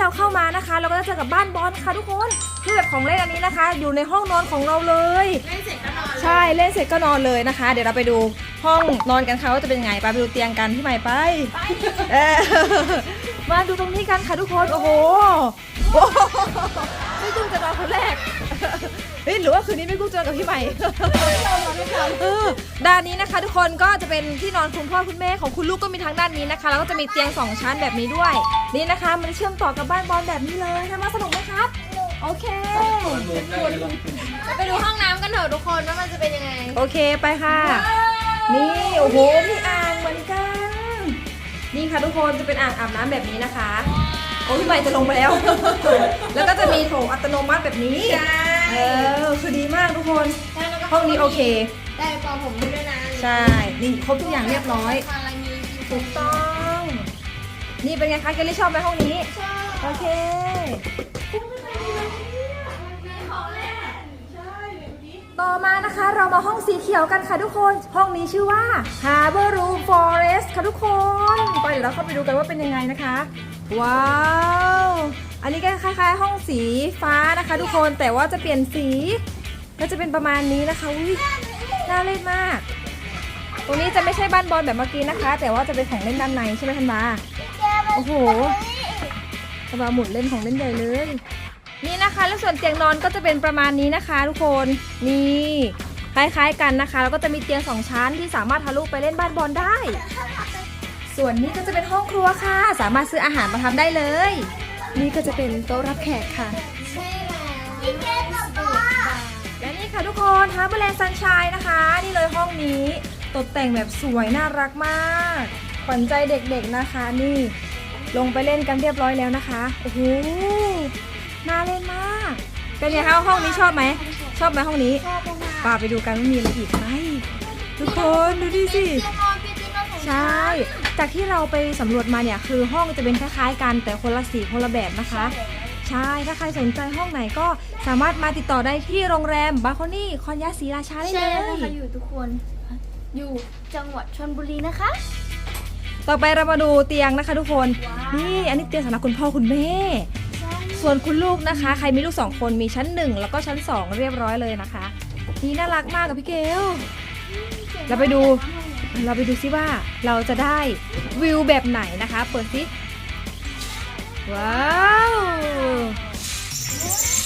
เราเข้ามานะคะ เราก็จะเจอกับบ้านบอลค่ะทุกคนคือแบบของเล่นอันนี้นะคะ อยู่ในห้องนอนของเราเลย เล่นเสร็จก็นอนเลยใช่เล่นเสร็จก็นอนเลยนะคะ เดี๋ยวเราไปดูห้องนอนกันค่ะว่าจะเป็นยังไงไปไปดูเตียงกันพี่ใหม่ไปเออมาดูตรงนี้กันค่ะทุกคนโอ้โหโอ้โหไม่กุ้งจะนอนคนแรก เฮ้ยหรือว่าคืนนี้ไม่กุ้งจะนอนกับพี่ใหม่เออด้านนี้นะคะ ทุกคนก็จะเป็นที่นอนคุณพ่อคุณแม่ของคุณลูกก็มีทางด้านนี้นะคะ แล้วก็จะมีเตียงสองชั้นแบบนี้ด้วย นี่นะคะ มันเชื่อมต่อกับบ้านบอลแบบนี้เลยทำมาสนุกไหมครับ โอเคเราไปดูห้องน้ำกันเถอะทุกคนว่ามันจะเป็นยังไง โอเคไปค่ะ นี่โอ้โหมีอ่างเหมือนกัน นี่ค่ะทุกคนจะเป็นอ่างอาบน้ำแบบนี้นะคะ โอ้พี่ใหม่จะลงไปแล้ว แล้วก็จะมีโถอัตโนมัติแบบนี้ใช่ เออคือดีมากทุกคนห้องนี้โอเค ได้ปอผมด้วยนะใช่ นี่ครบทุกอย่างเรียบร้อยคารามีถูกต้อง นี่เป็นไงคะเกลลี่ชอบไหมห้องนี้ ชอบโอเคต่อมานะคะเรามาห้องสีเขียวกันค่ะทุกคน ห้องนี้ชื่อว่า Harbor Room Forest ค่ะทุกคน ไปเดี๋ยวเราเข้าไปดูกันว่าเป็นยังไงนะคะ ว้าว อันนี้ก็คล้ายๆ ห้องสีฟ้านะคะ ทุกคนแต่ว่าจะเปลี่ยนสี ก็จะเป็นประมาณนี้นะคะอุ้ยน่าเล่นมาก ตรงนี้จะไม่ใช่บ้านบอลแบบเมื่อกี้นะคะ แต่ว่าจะเป็นของเล่นด้านในใช่ไหมทันบาโอ้โหกระบะหมุนเล่นของเล่นใหญ่เลย นี่นะคะแล้วส่วนเตียงนอนก็จะเป็นประมาณนี้นะคะ ทุกคนนี่คล้ายๆกันนะคะ แล้วก็จะมีเตียงสองชั้นที่สามารถทะลุไปเล่นบ้านบอลได้ ส่วนนี้ก็จะเป็นห้องครัวค่ะ สามารถซื้ออาหารมาทำได้เลย นี่ก็จะเป็นโต๊ะรับแขกค่ะใช่แล้วพี่เกดกับปอและนี่ค่ะทุกคนฮาร์เบอร์แลนด์ซันช n ยนะคะ นี่เลยห้องนี้ตกแต่งแบบสวยน่ารักมากขวัญใจเด็กๆนะคะ นี่ลงไปเล่นกันเรียบร้อยแล้วนะคะโอ้โหน่าเล่นมาก เป็นไงคะห้องนี้ชอบไหมชอบไหมห้องนี้ชอบมากป่าไปดูกันว่ามีอะไรอีกไหมทุกคนดูดิสิ ใช่ จากที่เราไปสำรวจมาเนี่ยคือห้องจะเป็นคล้ายๆกันแต่คนละสีคนละแบบนะคะ ใช่ ถ้าใครสนใจห้องไหนก็สามารถมาติดต่อได้ที่โรงแรมบาโคนี่คอนยาศรีราชาได้เลใช่ยแล้วค่ะอยู่ทุกคน อยู่จังหวัดชลบุรีนะคะ ต่อไปเรามาดูเตียงนะคะ ทุกคน ว้าว นี่อันนี้เตียงสำหรับคุณพ่อคุณแม่ส่วนคุณลูกนะคะ ใครมีลูกสองคนมีชั้นหนึ่งแล้วก็ชั้นสองเรียบร้อยเลยนะคะ นี่น่ารักมากกับพี่เกล เราไปดู เราไปดูซิว่าเราจะได้วิวแบบไหนนะคะ เปิดซิว้าว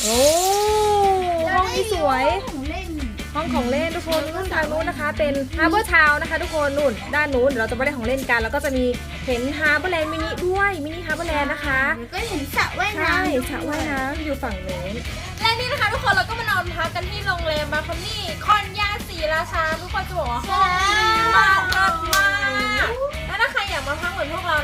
โอ้ห้องนี้สวยของเล่นห้องของเล่นทุกคนนู่นทางนู้นนะคะ เป็นฮาร์เบอร์ทาวนะคะ ทุกคนนู่นด้านนู้นเดี๋ยวเราจะไปเล่นของเล่นกัน แล้วก็จะมีเห็นฮาร์เบอร์แลนด์มินิด้วยมินิฮาร์เบอร์แลนด์นะคะแล้วก็เห็นสระว่ายใช่น้ำสระว่ายน้ำอยู่ฝั่งนู้นและนี่นะคะ ทุกคนเราก็มานอนพักกันที่โรงแรมบาคอนี่คอนยา สีราชาทุกคนจะบอกว่าห้องมากมากมากแล้วถ้าใครอยากมาพักเหมือนพวกเรา